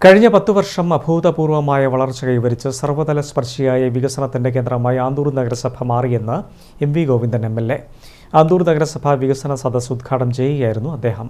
കഴിഞ്ഞ പത്തു വർഷം അഭൂതപൂർവമായ വളർച്ച കൈവരിച്ച് സർവതല സ്പർശിയായ വികസനത്തിന്റെ കേന്ദ്രമായി ആന്തൂർ നഗരസഭ മാറിയെന്ന് M V Govindan M L A. Anthoor നഗരസഭ വികസന സദസ് ഉദ്ഘാടനം ചെയ്യുകയായിരുന്നു അദ്ദേഹം.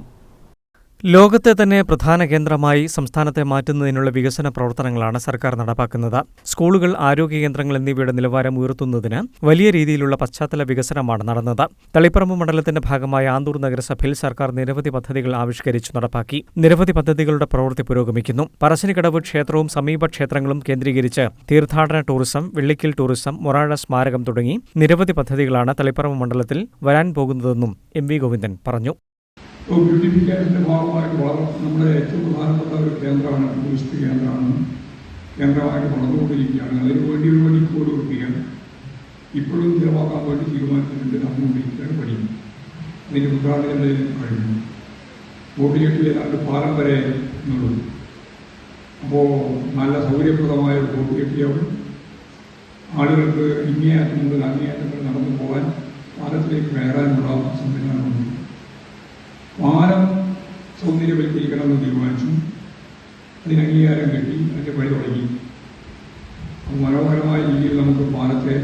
ലോകത്തെ തന്നെ പ്രധാന കേന്ദ്രമായി സംസ്ഥാനത്തെ മാറ്റുന്നതിനുള്ള വികസന പ്രവർത്തനങ്ങളാണ് സർക്കാർ നടപ്പാക്കുന്നത്. സ്കൂളുകൾ ആരോഗ്യ കേന്ദ്രങ്ങൾ എന്നിവയുടെ നിലവാരം ഉയർത്തുന്നതിന് വലിയ രീതിയിലുള്ള പശ്ചാത്തല വികസനമാണ് നടന്നത്. തളിപ്പറമ്പ് മണ്ഡലത്തിന്റെ ഭാഗമായ ആന്തൂർ നഗരസഭയിൽ സർക്കാർ നിരവധി പദ്ധതികൾ ആവിഷ്കരിച്ചു നടപ്പാക്കി. നിരവധി പദ്ധതികളുടെ പ്രവൃത്തി പുരോഗമിക്കുന്നു. പറശ്ശിനിക്കടവ് ക്ഷേത്രവും സമീപ ക്ഷേത്രങ്ങളും കേന്ദ്രീകരിച്ച് തീർത്ഥാടന ടൂറിസം വെള്ളിക്കൽ ടൂറിസം മൊറാഴ സ്മാരകം തുടങ്ങി നിരവധി പദ്ധതികളാണ് തളിപ്പറമ്പ് മണ്ഡലത്തിൽ വരാൻ പോകുന്നതെന്നും എം വി ഗോവിന്ദൻ പറഞ്ഞു. ബ്യൂട്ടിഫിക്കേഷന്റെ ഭാഗമായിട്ട് വളരെ നമ്മുടെ ഏറ്റവും പ്രധാനപ്പെട്ട ഒരു കേന്ദ്രമാണ് ടൂറിസ്റ്റ് കേന്ദ്രമാണ്. കേന്ദ്രമായിട്ട് വളർന്നുകൊണ്ടിരിക്കുകയാണ്. അതിന് വേണ്ടി ഒരു വഴി കോഡ് കൊടുക്കുകയാണ് ഇപ്പോഴും ചിലവാക്കാൻ വേണ്ടി തീരുമാനിച്ചിട്ടുണ്ട് നടന്നുകൊണ്ടിരിക്കുകയാണ് പണി. അതിന്റെ ഉദ്ഘാടനം കഴിഞ്ഞു. ബോട്ടിലേക്ക് ഏതാണ്ട് പാലം വരെ എന്നുള്ളൂ അപ്പോൾ നല്ല സൗകര്യപ്രദമായ ഒരു ബോട്ട് കെട്ടിയാവും ആളുകൾക്ക് ഇങ്ങേയറ്റം മുതൽ അങ്ങേയറ്റം നടന്നു പോകാൻ പാലത്തിലേക്ക് കയറാനുള്ള സംവിധാനമുണ്ട് പാലം സൗന്ദര്യവൽക്കരിക്കണമെന്ന് തീരുമാനിച്ചു. അതിന് അംഗീകാരം കിട്ടി അതിന്റെ പണി തുടങ്ങി. മനോഹരമായ രീതിയിൽ നമുക്ക് പാലത്തെ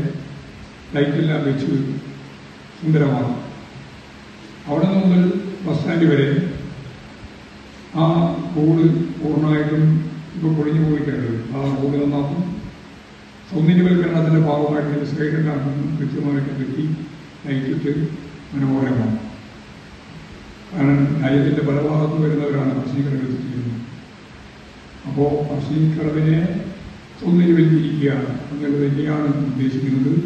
ലൈറ്റെല്ലാം വെച്ച് സുന്ദരമാക്കാം. അവിടെ നിന്ന് മുതൽ ബസ് സ്റ്റാൻഡ് വരെ ആ റോഡ് പൂർണമായിട്ടും ഇപ്പോൾ പൊളിഞ്ഞു പോയിട്ടുണ്ട്. ആ റോഡ് നന്നാക്കും. സൗന്ദര്യവൽക്കരണത്തിന്റെ ഭാഗമായിട്ട് സൈഡെല്ലാം കൃത്യമായിട്ട് കെട്ടി ലൈറ്റിട്ട് മനോഹരമാണ് കാരണം രാജ്യത്തിന്റെ പല വരുന്നവരാണ് പറശ്ശിനിക്കടവ് എത്തിച്ചിരുന്നത് അപ്പോൾ പറശ്ശിനിക്കടവിനെ സൗന്ദര്യവൽക്കരിക്കുക അങ്ങനെ തന്നെയാണ് ഉദ്ദേശിക്കുന്നത്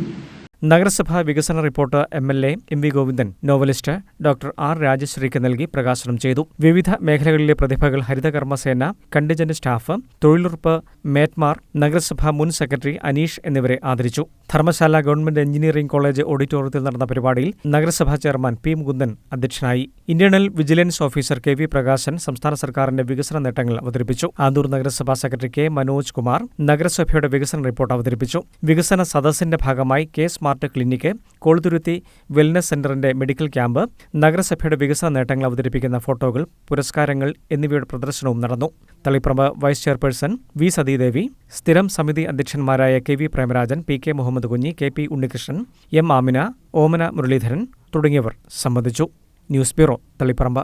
നഗരസഭാ വികസന report M L A M V Govindan novelist doctor R രാജശ്രീക്ക് നൽകി പ്രകാശനം ചെയ്തു. വിവിധ മേഖലകളിലെ പ്രതിഭകൾ ഹരിതകർമ്മസേന കണ്ടിജന്റ് സ്റ്റാഫ് തൊഴിലുറപ്പ് മേറ്റ്മാർ നഗരസഭാ മുൻ സെക്രട്ടറി അനീഷ് എന്നിവരെ ആദരിച്ചു. ധർമ്മശാല ഗവൺമെന്റ് എഞ്ചിനീയറിംഗ് കോളേജ് ഓഡിറ്റോറിയത്തിൽ നടന്ന പരിപാടിയിൽ നഗരസഭാ ചെയർമാൻ പി മുകുന്ദൻ അധ്യക്ഷനായി. Internal vigilance officer K V Prakashan സംസ്ഥാന സർക്കാരിന്റെ വികസന നേട്ടങ്ങൾ അവതരിപ്പിച്ചു. ആന്തൂർ നഗരസഭാ സെക്രട്ടറി കെ മനോജ് കുമാർ നഗരസഭയുടെ വികസന റിപ്പോർട്ട് അവതരിപ്പിച്ചു. വികസന സദസ്സിന്റെ ഭാഗമായി K smart clinic Koluthuruthi wellness സെന്ററിന്റെ മെഡിക്കൽ ക്യാമ്പ് നഗരസഭയുടെ വികസന നേട്ടങ്ങൾ അവതരിപ്പിക്കുന്ന ഫോട്ടോകൾ പുരസ്കാരങ്ങൾ എന്നിവയുടെ പ്രദർശനവും നടന്നു. Taliparamba vice chairperson V Sathidevi സ്ഥിരം സമിതി അധ്യക്ഷന്മാരായ K V Premarajan P K Muhammad Kunhi K P Unnikrishnan M Amina Omana Muraleedharan തുടങ്ങിയവർ സംബന്ധിച്ചു. News bureau Taliparamba.